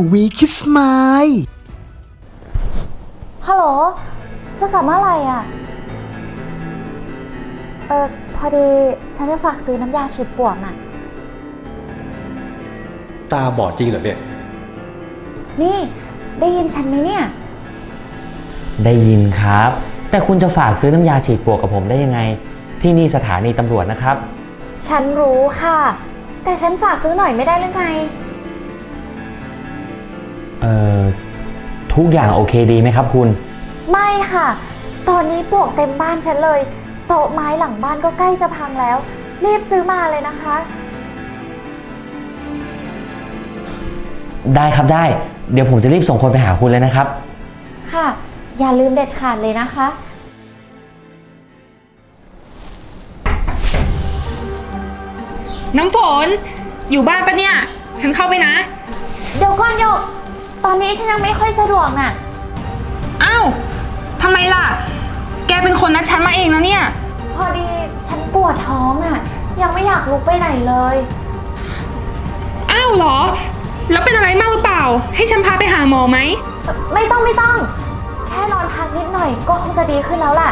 ดาววีคิสมายฮัลโหล จะกลับเมื่อไหร่อะ เออพอดีฉันจะฝากซื้อน้ำยาฉีดปลวกน่ะ ตาบอดจริงเหรอเนี่ย นี่ ได้ยินฉันไหมเนี่ย ได้ยินครับ แต่คุณจะฝากซื้อน้ำยาฉีดปลวกกับผมได้ยังไง ที่นี่สถานีตำรวจนะครับ ฉันรู้ค่ะ แต่ฉันฝากซื้อหน่อยไม่ได้หรือไง เอ่อทุกอย่างโอเคดีไหมครับคุณ ไม่ค่ะ ตอนนี้ปลวกเต็มบ้านฉันเลย โต๊ะไม้หลังบ้านก็ใกล้จะพังแล้ว รีบซื้อมาเลยนะคะ ได้ครับได้ เดี๋ยวผมจะรีบส่งคนไปหาคุณเลยนะครับ ค่ะ อย่าลืมเด็ดขาดเลยนะคะ น้ำฝน อยู่บ้านปะเนี่ย ฉันเข้าไปนะ เดี๋ยวก่อนโยก ตอนนี้ฉันยังไม่ค่อยสะดวกน่ะ อ้าวทำไมล่ะ แกเป็นคนนัดฉันมาเองนะเนี่ย พอดีฉันปวดท้องอะ ยังไม่อยากลุกไปไหนเลย อ้าวเหรอ แล้วเป็นอะไรมากหรือเปล่า ให้ฉันพาไปหาหมอไหม ไม่ต้องไม่ต้อง แค่นอนพักนิดหน่อยก็คงจะดีขึ้นแล้วล่ะ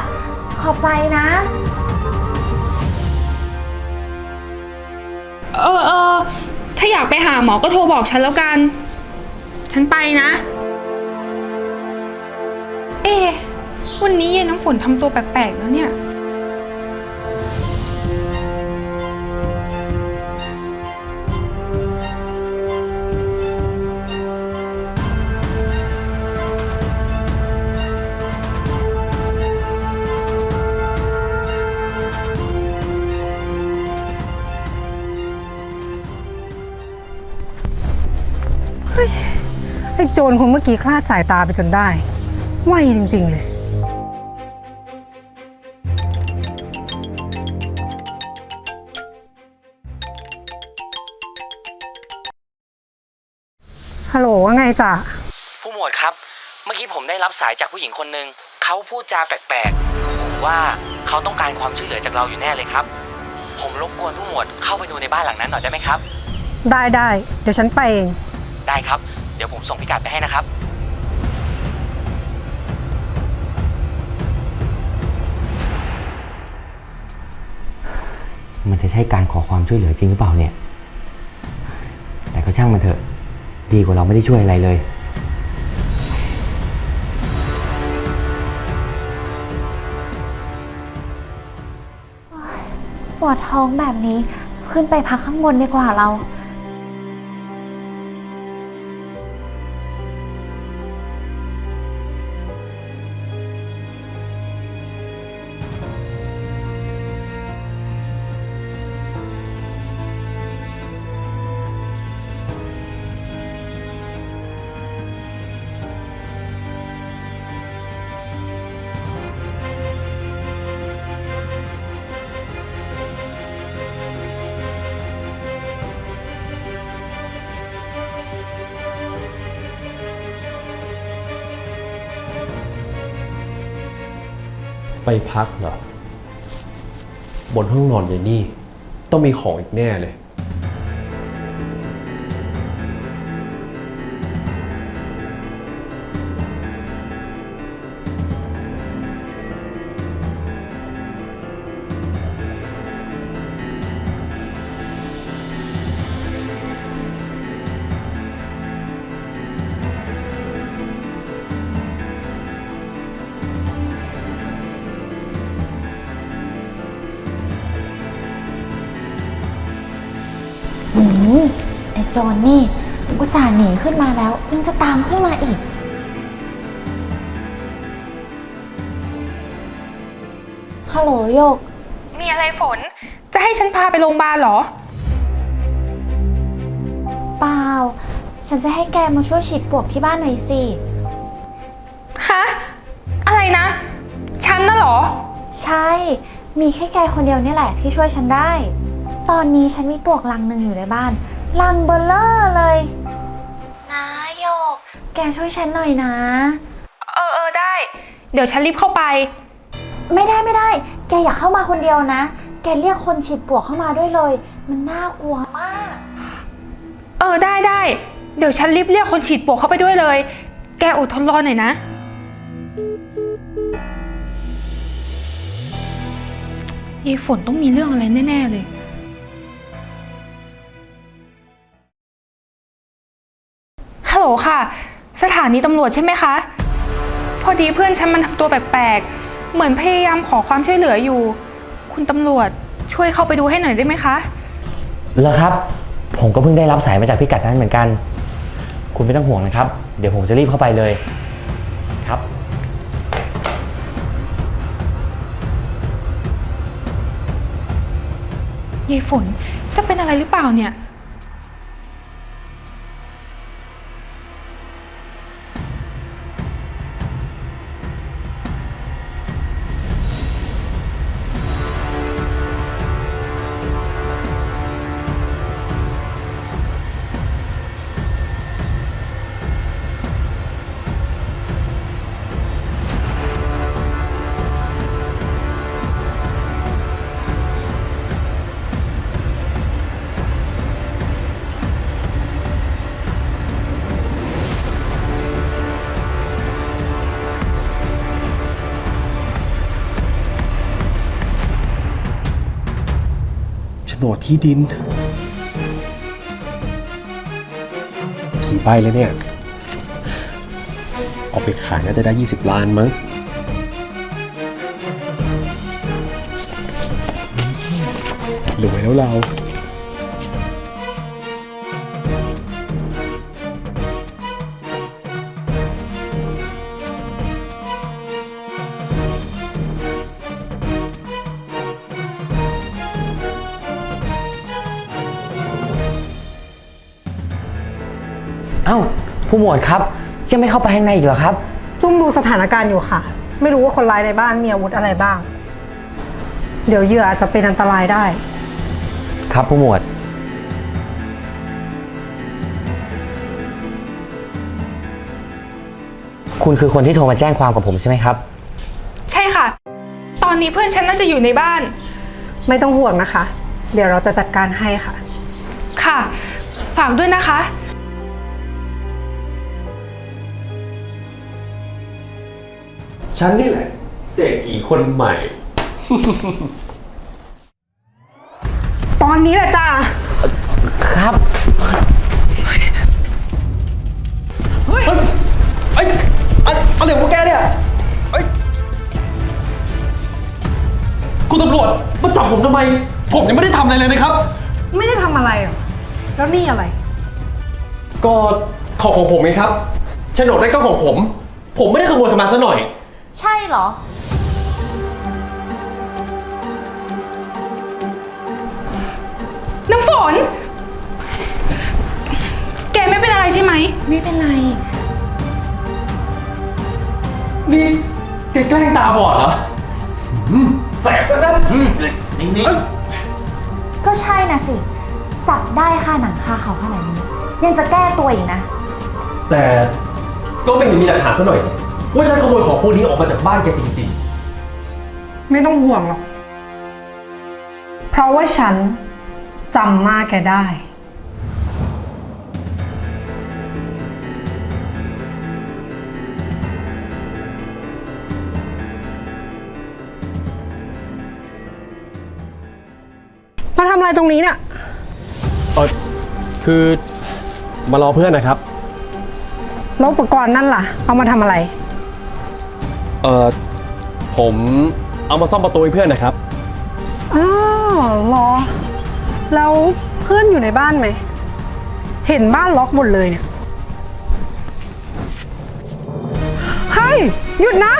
ขอบใจนะ เออเออถ้าอยากไปหาหมอก็โทรบอกฉันแล้วกัน ฉันไปนะ เอะวันนี้ยายน้ำฝนทำตัวแปลกๆแล้วเนี่ย จรคนเมื่อกี้คลาดสายตาไปจนได้ไวจริง ๆ เลย ฮัลโหลว่าไงจ๊ะ ผู้หมวดครับ เมื่อกี้ผมได้รับสายจากผู้หญิงคนหนึ่ง เขาพูดจาแปลกๆผมว่าเขาต้องการความช่วยเหลือจากเราอยู่แน่เลยครับ ผมรบกวนผู้หมวดเข้าไปดูในบ้านหลังนั้นหน่อยได้ไหมครับ ได้ได้ เดี๋ยวฉันไปเอง ได้ครับ เดี๋ยวผมส่งพิกัดไปให้นะครับ มันจะใช่การขอความช่วยเหลือจริงหรือเปล่าเนี่ย แต่ก็ช่างมันเถอะ ดีกว่าเราไม่ได้ช่วยอะไรเลย ปวดท้องแบบนี้ขึ้นไปพักข้างบนดีกว่าเรา ไปพักเหรอบนห้องนอนเลยนี่ ต้องมีของอีกแน่เลย มไอ้โจรนี่อุตส่าห์หนีขึ้นมาแล้วยังจะตามขึ้นมาอีก ฮัลโหลโยก มีอะไรฝน จะให้ฉันพาไปโรงพยาบาลเหรอ เปล่า ฉันจะให้แกมาช่วยฉีดปลวกที่บ้านหน่อยสิ ฮะ อะไรนะ ฉันน่ะเหรอ ใช่ มีแค่แกคนเดียวนี่แหละที่ช่วยฉันได้ ตอนนี้ฉันมีปลวกลังหนึ่งอยู่ในบ้าน ลังเบลเลอร์เลย นะโยก แกช่วยฉันหน่อยนะ เออเออได้ เดี๋ยวฉันรีบเข้าไป ไม่ได้ไม่ได้ แกอย่าเข้ามาคนเดียวนะ แกเรียกคนฉีดปลวกเข้ามาด้วยเลย มันน่ากลัวมาก เออได้ได้ เดี๋ยวฉันรีบเรียกคนฉีดปลวกเข้าไปด้วยเลย แกอดทนรอหน่อยนะ ยายฝนต้องมีเรื่องอะไรแน่ ๆ เลย สถานีตำรวจใช่ไหมคะ พอดีเพื่อนฉันมันทำตัวแปลกๆ เหมือนพยายามขอความช่วยเหลืออยู่ คุณตำรวจช่วยเข้าไปดูให้หน่อยได้ไหมคะแล้วครับ ผมก็เพิ่งได้รับสายมาจากพิกัดนั้นเหมือนกัน คุณไม่ต้องห่วงนะครับ เดี๋ยวผมจะรีบเข้าไปเลยครับ ยายฝนจะเป็นอะไรหรือเปล่าเนี่ย นดที่ดิน กี่ใบเลยเนี่ย เอาไปขายน่าจะได้ 20 ล้านมั้งรวยแล้วเรา เอ้า ผู้หมวดครับ ยังไม่เข้าไปข้างในอีกเหรอครับ ซุ่มดูสถานการณ์อยู่ค่ะ ไม่รู้ว่าคนร้ายในบ้านมีอาวุธอะไรบ้าง เดี๋ยวเหยื่ออาจจะเป็นอันตรายได้ ครับผู้หมวด คุณคือคนที่โทรมาแจ้งความกับผมใช่ไหมครับ ใช่ค่ะ ตอนนี้เพื่อนฉันน่าจะอยู่ในบ้าน ไม่ต้องห่วงนะคะ เดี๋ยวเราจะจัดการให้ค่ะ ค่ะ ฝากด้วยนะคะ ฉันนี่แหละเศรษฐีคนใหม่ ตอนนี้แหละจ้าครับ เฮ้ยไอ้ไอ้อะไรของแกเนี่ยไอ้ยคุณตำรวจมาจับผมทำไม ผมยังไม่ได้ทำอะไรเลยนะครับ ไม่ได้ทำอะไรหรอแล้วนี่อะไร ก็ของของผมเองครับโฉนดนั่นก็ของผม ผมไม่ได้ขโมยเข้ามาซะหน่อย ใช่เหรอ น้ำฝน แกไม่เป็นอะไรใช่ไหม ไม่เป็นไร นี่แกแกล้งตาบอดเหรออืมแสบแล้วนะอืมนิ่งก็ใช่นะสิ จับได้ค่าหนังคาเขาขนาดนี้ ยังจะแก้ตัวอีกนะ ๆแต่ก็ไม่เห็นมีหลักฐานซะหน่อย ว่าฉันขโมยของพวกนี้ออกมาจากบ้านแกจริงไม่ต้องห่วงหรอก เพราะว่าฉันจำหน้าแกได้ มาทำอะไรตรงนี้เนี่ย ๆ เออคือมารอเพื่อนนะครับ แล้วอุปกรณ์นั่นล่ะ เอามาทำอะไร เออผมเอามาซ่อมประตูให้เพื่อนนะครับ อ้าวเหรอ แล้วเพื่อนอยู่ในบ้านไหม เห็นบ้านล็อกหมดเลยเนี่ย เฮ้ย หยุดนะ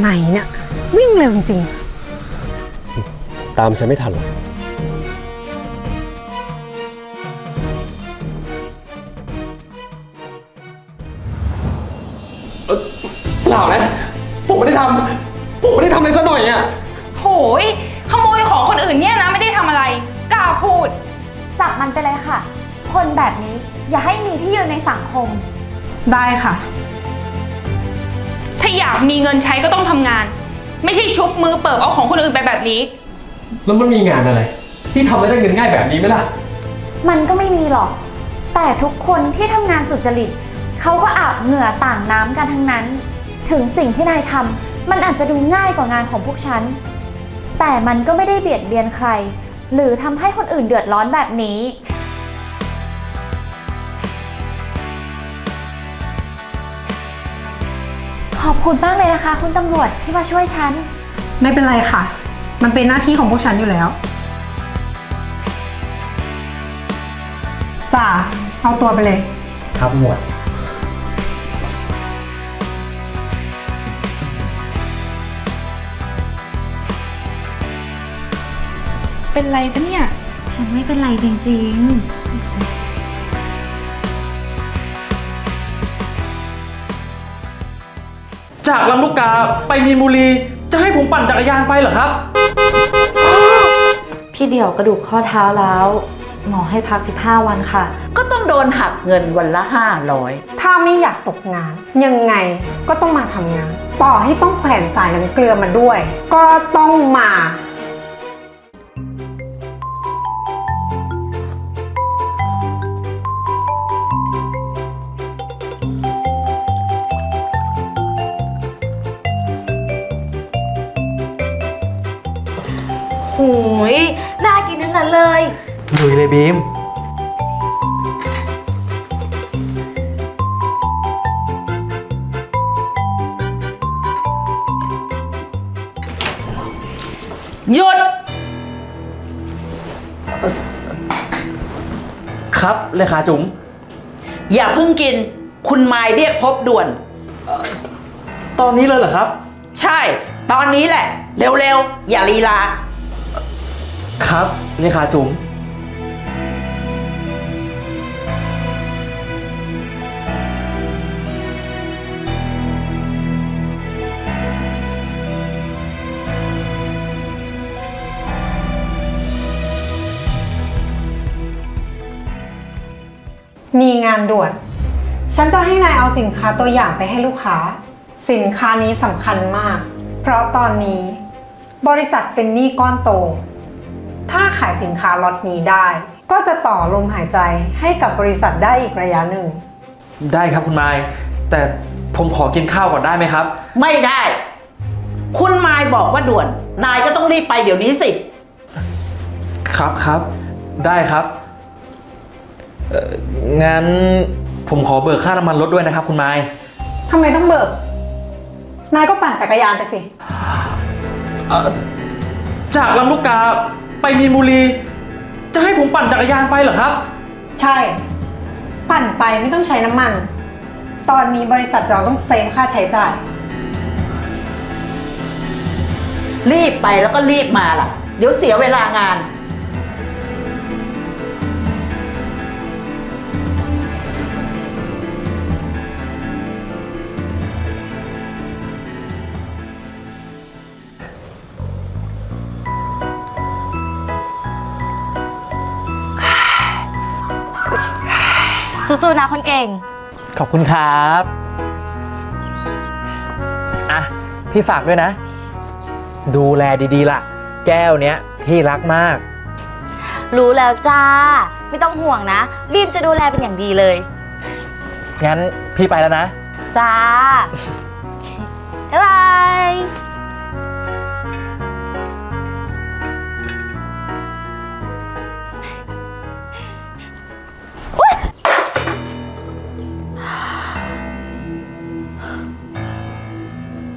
ไหนเนี่ยวิ่งเร็วจริงๆตามฉันไม่ทันหรอกเอ่อเปล่านะ ผมไม่ได้ทำ ผมไม่ได้ทำอะไรซะหน่อยอะ โหย ขโมยของคนอื่นเนี่ยนะไม่ได้ทำอะไร กล้าพูด จับมันไปเลยค่ะ คนแบบนี้อย่าให้มีที่ยืนในสังคม ได้ค่ะถ้า อยากมีเงินใช้ก็ต้องทำงาน ไม่ใช่ชุบมือเปิบเอาของคนอื่นไปแบบนี้ แล้วมันมีงานอะไร ที่ทำให้ได้เงินง่ายแบบนี้ไหมล่ะ มันก็ไม่มีหรอก แต่ทุกคนที่ทำงานสุจริต เขาก็อาบเหงื่อต่างน้ำกันทั้งนั้น ถึงสิ่งที่นายทำมันอาจจะดูง่ายกว่างานของพวกฉัน แต่มันก็ไม่ได้เบียดเบียนใคร หรือทำให้คนอื่นเดือดร้อนแบบนี้ ขอบคุณมากเลยนะคะ คุณตำรวจที่มาช่วยฉัน ไม่เป็นไรค่ะ มันเป็นหน้าที่ของพวกฉันอยู่แล้ว จ่า เอาตัวไปเลย ครับหมวด เป็นไรปะเนี่ย ฉันไม่เป็นไรจริงๆ จากลำลูกกาไปมีนบุรี จะให้ผมปั่นจักรยานไปเหรอครับ พี่เดี่ยวกระดูกข้อเท้าแล้ว หมอให้พัก 15 วันค่ะ ก็ต้องโดนหักเงินวันละห้าร้อยถ้าไม่อยากตกงาน ยังไงก็ต้องมาทำงาน ต่อให้ต้องแขวนสายน้ำเกลือมาด้วย ก็ต้องมา งนั้นเลย ลุยเลยบีม หยุด ครับเลขาจุ๋มอย่าเพิ่งกิน คุณมายเรียกพบด่วน ตอนนี้เลยเหรอครับ ใช่ ตอนนี้แหละ เร็วๆ อย่าลีลา ครับเลขาจุ๋มมีงานด่วน ฉันจะให้นายเอาสินค้าตัวอย่างไปให้ลูกค้า สินค้านี้สำคัญมาก เพราะตอนนี้ บริษัทเป็นหนี้ก้อนโต ถ้าขายสินค้าล็อตนี้ได้ ก็จะต่อลมหายใจให้กับบริษัทได้อีกระยะหนึ่ง ได้ครับคุณไมายแต่ผมขอกินข้าวก่อนได้ไหมครับ ไม่ได้ คุณมายบอกว่าด่วน นายก็ต้องรีบไปเดี๋ยวนี้สิ ครับครับ ได้ครับเอ่องั้นผมขอเบิกค่าน้ำมันรถด้วยนะครับ คุณไมายทำไมต้องเบิก นายก็ปั่นจักรยานไปสิ เอ่อจากลำลูกกา ไปมีนบุรี จะให้ผมปั่นจักรยานไปเหรอครับ ใช่ ปั่นไปไม่ต้องใช้น้ำมัน ตอนนี้บริษัทเราต้องเซฟค่าใช้จ่าย รีบไปแล้วก็รีบมาล่ะ เดี๋ยวเสียเวลางาน สู้ๆนะคนเก่ง ขอบคุณครับ อะ พี่ฝากด้วยนะ ดูแลดีๆล่ะ แก้วเนี้ยพี่รักมาก รู้แล้วจ้า ไม่ต้องห่วงนะบีมจะดูแลเป็นอย่างดีเลย งั้นพี่ไปแล้วนะ จ้า บ๊ายบาย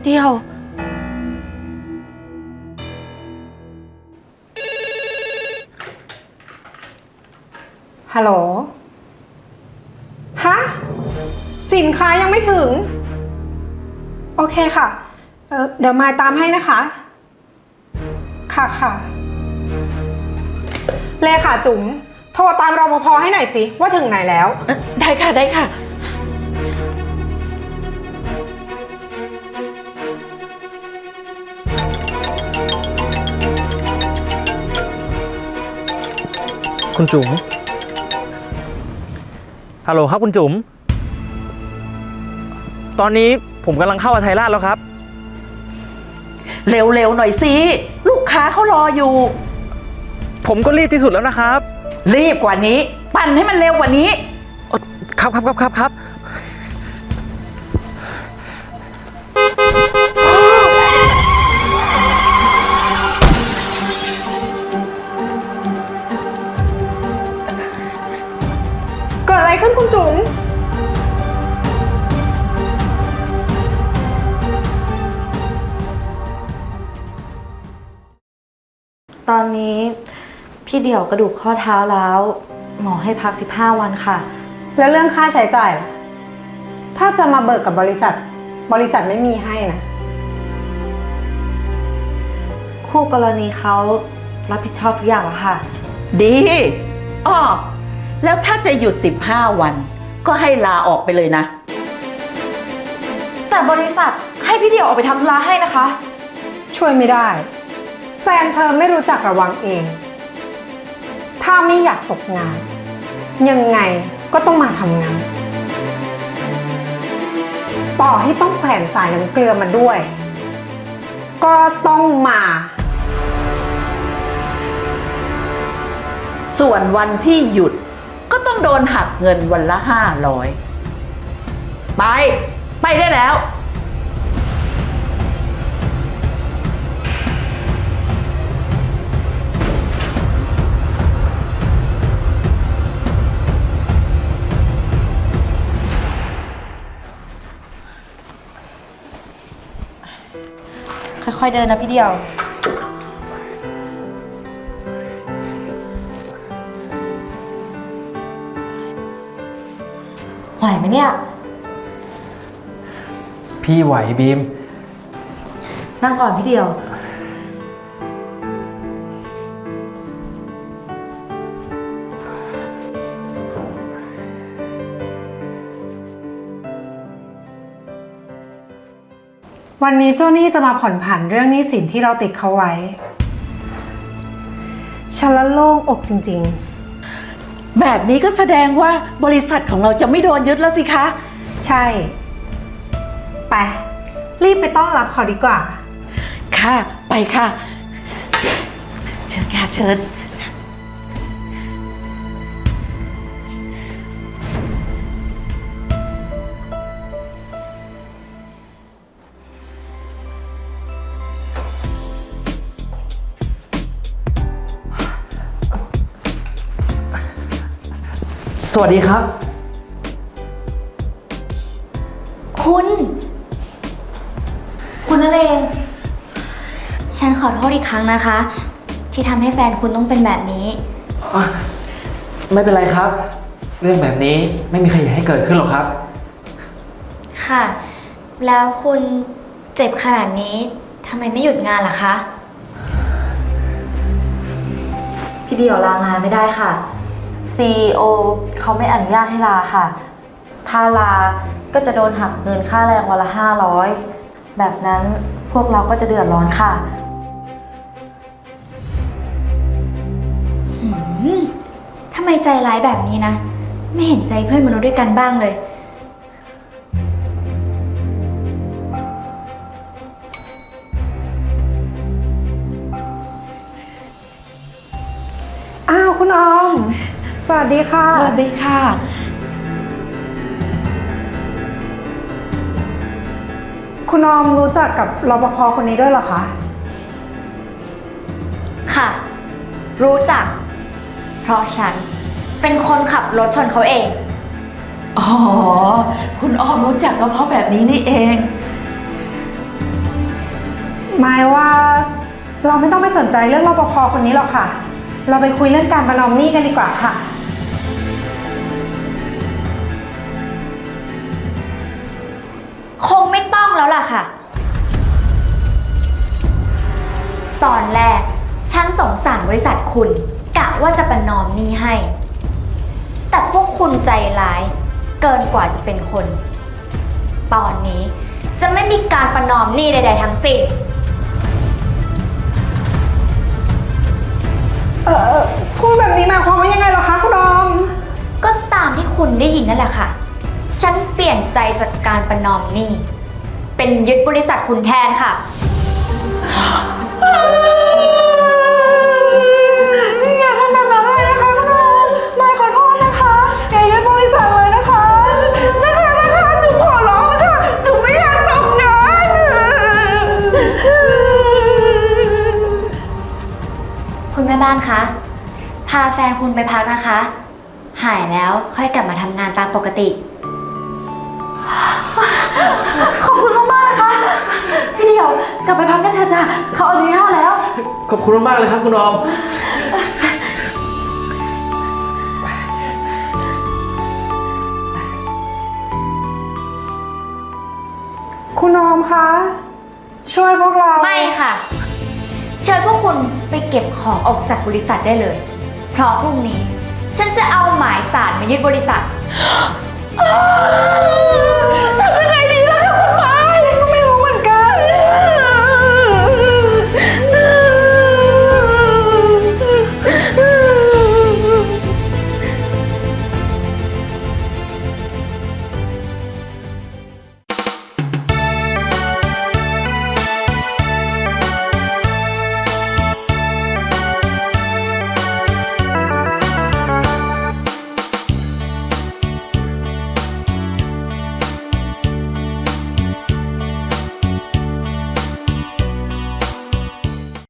เดียว ฮัลโหล ฮะ สินค้ายังไม่ถึง โอเคค่ะเอ่อเดี๋ยวมายตามให้นะคะ ค่ะค่ะ เลขาจุ๋ม โทรตามรปภให้หน่อยสิ ว่าถึงไหนแล้วได้ค่ะได้ค่ะ คุณจุ๋ม ฮัลโหลครับคุณจุ๋ม ตอนนี้ผมกำลังเข้าอาไทยราชแล้วครับ เร็วๆหน่อยสิลูกค้าเขารออยู่ ผมก็รีบที่สุดแล้วนะครับ รีบกว่านี้ ปั่นให้มันเร็วกว่านี้ ครับครับครับครับครับ พี่เดี่ยวกระดูกข้อเท้าแล้วหมอให้พัก 15 วันค่ะ แล้วเรื่องค่าใช้จ่ายล่ะถ้าจะมาเบิกกับบริษัท บริษัทไม่มีให้นะ คู่กรณีเขารับผิดชอบทุกอย่างแล้วค่ะ ดีอ้อแล้วถ้าจะหยุด 15 วัน ก็ให้ลาออกไปเลยนะ แต่บริษัทให้พี่เดี่ยวออกไปทำธุระให้นะคะ ช่วยไม่ได้ แฟนเธอไม่รู้จักระวังเอง ถ้าไม่อยากตกงาน ยังไงก็ต้องมาทำงาน ต่อให้ต้องแขวนสายน้ำเกลือมาด้วย ก็ต้องมา ส่วนวันที่หยุดก็ต้องโดนหักเงินวันละ500ไป ไปได้แล้ว ค่อยๆเดินนะพี่เดี่ยว ไหวไหมเนี่ย พี่ไหวบีม นั่งก่อนพี่เดียว วันนี้เจ้าหนี้จะมาผ่อนผันเรื่องหนี้สินที่เราติดเขาไว้ ฉันละโล่งอกจริงแบบนี้ก็แสดงว่าบริษัทของเราจะไม่โดนยึดแล้วสิคะ ๆ ใช่ ไป รีบไปต้อนรับเขาดีกว่า ค่ะ ไปค่ะ เชิญค่ะ เชิญ สวัสดีครับ คุณ คุณนั่นเอง ฉันขอโทษอีกครั้งนะคะ ที่ทำให้แฟนคุณต้องเป็นแบบนี้ไม่เป็นไรครับ เรื่องแบบนี้ไม่มีใครอยากให้เกิดขึ้นหรอกครับ ค่ะ แล้วคุณเจ็บขนาดนี้ทำไมไม่หยุดงานล่ะคะ พี่เดี่ยวลางานไม่ได้ค่ะ CEO เขาไม่อนุญาตให้ลาค่ะ ถ้าลาก็จะโดนหักเงินค่าแรงวันละ 500 แบบนั้นพวกเราก็จะเดือดร้อนค่ะทำไมใจร้ายแบบนี้นะ ไม่เห็นใจเพื่อนมนุษย์ด้วยกันบ้างเลย วัสดีค่ะ สวัสดีค่ะ คุณออมรู้จักกับรปภคนนี้ด้วยเหรอคะ ค่ะ รู้จัก เพราะฉัน เป็นคนขับรถชนเขาเอง อ๋อ คุณอ้อมรู้จักก็เพราะแบบนี้นี่เอง หมายว่าเราไม่ต้องไปสนใจเรื่องรปภคนนี้หรอกค่ะ เราไปคุยเรื่องการประนอมหนี้กันดีกว่าค่ะ คงไม่ต้องแล้วล่ะค่ะ ตอนแรก ฉันสงสารบริษัทคุณ กะว่าจะประนอมหนี้ให้ แต่พวกคุณใจร้าย เกินกว่าจะเป็นคน ตอนนี้จะไม่มีการประนอมหนี้ใด ๆ ทั้งสิ้น เออเออพูดแบบนี้หมายความว่ายังไงเหรอคะคุณออม ก็ตามที่คุณได้ยินนั่นแหละค่ะ ฉันเปลี่ยนใจจากการประนอมหนี้ เป็นยึดบริษัทคุณแทนค่ะ อย่าทำแบบนั้นเลยนะคะคุณออมนายขอโทษนะคะอย่ายึดบริษัทเลยนะคะนะคะนะคะจุ๋มขอร้องค่ะจุ๋มไม่อยากตกงานคุณแม่บ้านคะ พาแฟนคุณไปพักนะคะ หายแล้วค่อยกลับมาทำงานตามปกติ ขอบคุณมากๆนะคะ พี่เดียวกลับไปพักกันเถอะจ้ะเขาอนุญาตแล้ว ขอบคุณมากๆเลยครับคุณออม คุณออมคะ ช่วยพวกเรา ไม่ค่ะ เชิญพวกคุณไปเก็บของออกจากบริษัทได้เลย เพราะพรุ่งนี้ ฉันจะเอาหมายสารมายึดบริษัทอ